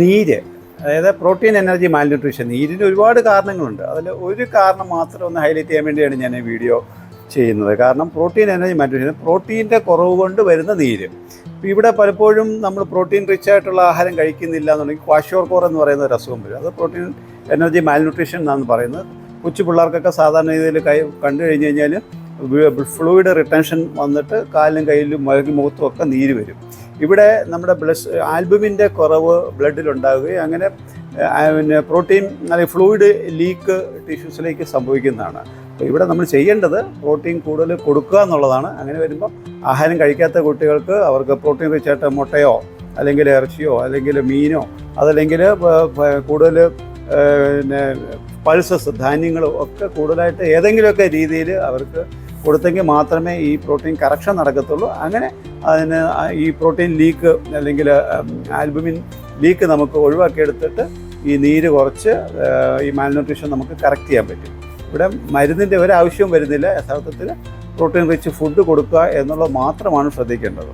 നീര് അതായത് protein energy malnutrition നീരിന് ഒരുപാട് കാരണങ്ങളുണ്ട്. അതിൽ ഒരു കാരണം മാത്രം ഒന്ന് ഹൈലൈറ്റ് ചെയ്യാൻ വേണ്ടിയാണ് ഞാൻ ഈ വീഡിയോ ചെയ്യുന്നത്. കാരണം പ്രോട്ടീൻ എനർജി മാൽന്യൂട്രീഷൻ പ്രോട്ടീന്റെ കുറവ് കൊണ്ട് വരുന്ന നീര്. ഇപ്പോൾ ഇവിടെ പലപ്പോഴും നമ്മൾ പ്രോട്ടീൻ റിച്ച് ആയിട്ടുള്ള ആഹാരം കഴിക്കുന്നില്ല എന്നുണ്ടെങ്കിൽ ക്വാഷോർക്കോർ എന്ന് പറയുന്ന ഒരു അസുഖം വരും. അത് പ്രോട്ടീൻ എനർജി മാൽന്യൂട്രീഷൻ എന്നാണ് പറയുന്നത്. കൊച്ചു പിള്ളേർക്കൊക്കെ സാധാരണ രീതിയിൽ കൈ കണ്ടു കഴിഞ്ഞ് കഴിഞ്ഞാൽ ഫ്ലൂയിഡ് റിട്ടൻഷൻ വന്നിട്ട് കാലിലും കയ്യിലും മുഖത്തും ഒക്കെ നീര് വരും. ഇവിടെ നമ്മുടെ ബ്ലഡ് ആൽബുമിന്റെ കുറവ് ബ്ലഡിലുണ്ടാവുകയും അങ്ങനെ പിന്നെ പ്രോട്ടീൻ അല്ലെങ്കിൽ ഫ്ലൂയിഡ് ലീക്ക് ടിഷ്യൂസിലേക്ക് സംഭവിക്കുന്നതാണ്. അപ്പോൾ ഇവിടെ നമ്മൾ ചെയ്യേണ്ടത് പ്രോട്ടീൻ കൂടുതൽ കൊടുക്കുക എന്നുള്ളതാണ്. അങ്ങനെ വരുമ്പോൾ ആഹാരം കഴിക്കാത്ത കുട്ടികൾക്ക് അവർക്ക് പ്രോട്ടീൻ റിച്ച് ആയിട്ട് മുട്ടയോ അല്ലെങ്കിൽ ഇറച്ചിയോ അല്ലെങ്കിൽ മീനോ അതല്ലെങ്കിൽ കൂടുതൽ പിന്നെ പൾസസ് ധാന്യങ്ങളും ഒക്കെ കൂടുതലായിട്ട് ഏതെങ്കിലുമൊക്കെ രീതിയിൽ അവർക്ക് കൊടുത്തെങ്കിൽ മാത്രമേ ഈ പ്രോട്ടീൻ കറക്ഷൻ നടക്കത്തുള്ളൂ. അങ്ങനെ അതിന് ഈ പ്രോട്ടീൻ ലീക്ക് അല്ലെങ്കിൽ ആൽബുമിൻ ലീക്ക് നമുക്ക് ഒഴിവാക്കിയെടുത്തിട്ട് ഈ നീര് കുറച്ച് ഈ മാൽന്യൂട്രീഷൻ നമുക്ക് കറക്റ്റ് ചെയ്യാൻ പറ്റും. ഇവിടെ മരുന്നിന്റെ ഒരാവശ്യവും വരുന്നില്ല. യഥാർത്ഥത്തിൽ പ്രോട്ടീൻ റിച്ച് ഫുഡ് കൊടുക്കുക എന്നുള്ളത് മാത്രമാണ് ശ്രദ്ധിക്കേണ്ടത്.